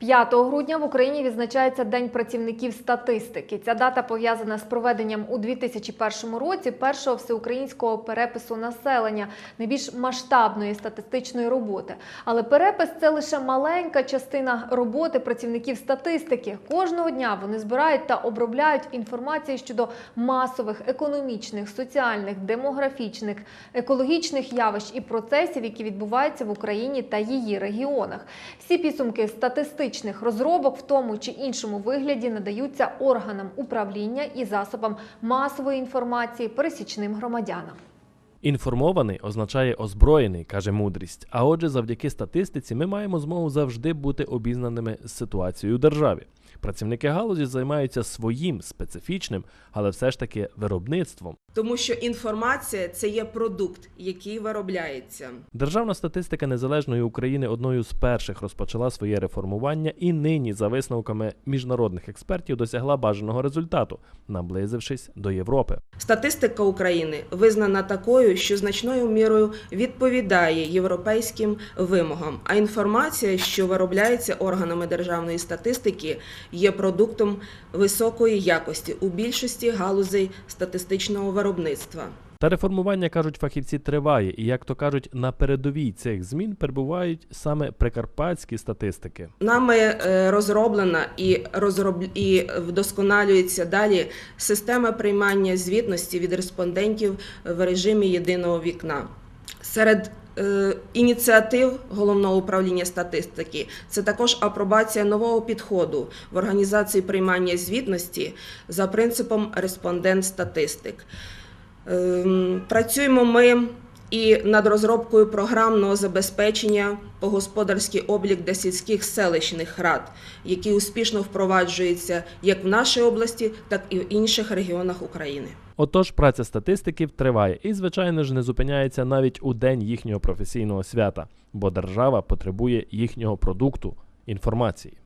5 грудня в Україні відзначається День працівників статистики. Ця дата пов'язана з проведенням у 2001 році першого всеукраїнського перепису населення, найбільш масштабної статистичної роботи. Але перепис це лише маленька частина роботи працівників статистики. Кожного дня вони збирають та обробляють інформацію щодо масових економічних, соціальних, демографічних, екологічних явищ і процесів, які відбуваються в Україні та її регіонах. Всі підсумки статистичних розробок в тому чи іншому вигляді надаються органам управління і засобам масової інформації пересічним громадянам. Інформований означає озброєний, каже мудрість. А отже, завдяки статистиці ми маємо змогу завжди бути обізнаними з ситуацією у державі. Працівники галузі займаються своїм специфічним, але все ж таки виробництвом. Тому що інформація це є продукт, який виробляється. Державна статистика незалежної України одною з перших розпочала своє реформування і нині, за висновками міжнародних експертів, досягла бажаного результату, наблизившись до Європи. Статистика України визнана такою, що значною мірою відповідає європейським вимогам. А інформація, що виробляється органами державної статистики, є продуктом високої якості у більшості галузей статистичного виробництва. Та реформування, кажуть фахівці, триває, і як то кажуть, на передовій цих змін перебувають саме прикарпатські статистики. Нами е, розроблена і розроб... і вдосконалюється далі система приймання звітності від респондентів в режимі єдиного вікна. Серед ініціатив головного управління статистики це також апробація нового підходу в організації приймання звітності за принципом респондент-статистик. Ем, Працюємо ми і над розробкою програмного забезпечення по господарський облік для сільських селищних рад, які успішно впроваджуються як в нашій області, так і в інших регіонах України. Отож, праця статистиків триває і, звичайно ж, не зупиняється навіть у день їхнього професійного свята, бо держава потребує їхнього продукту інформації.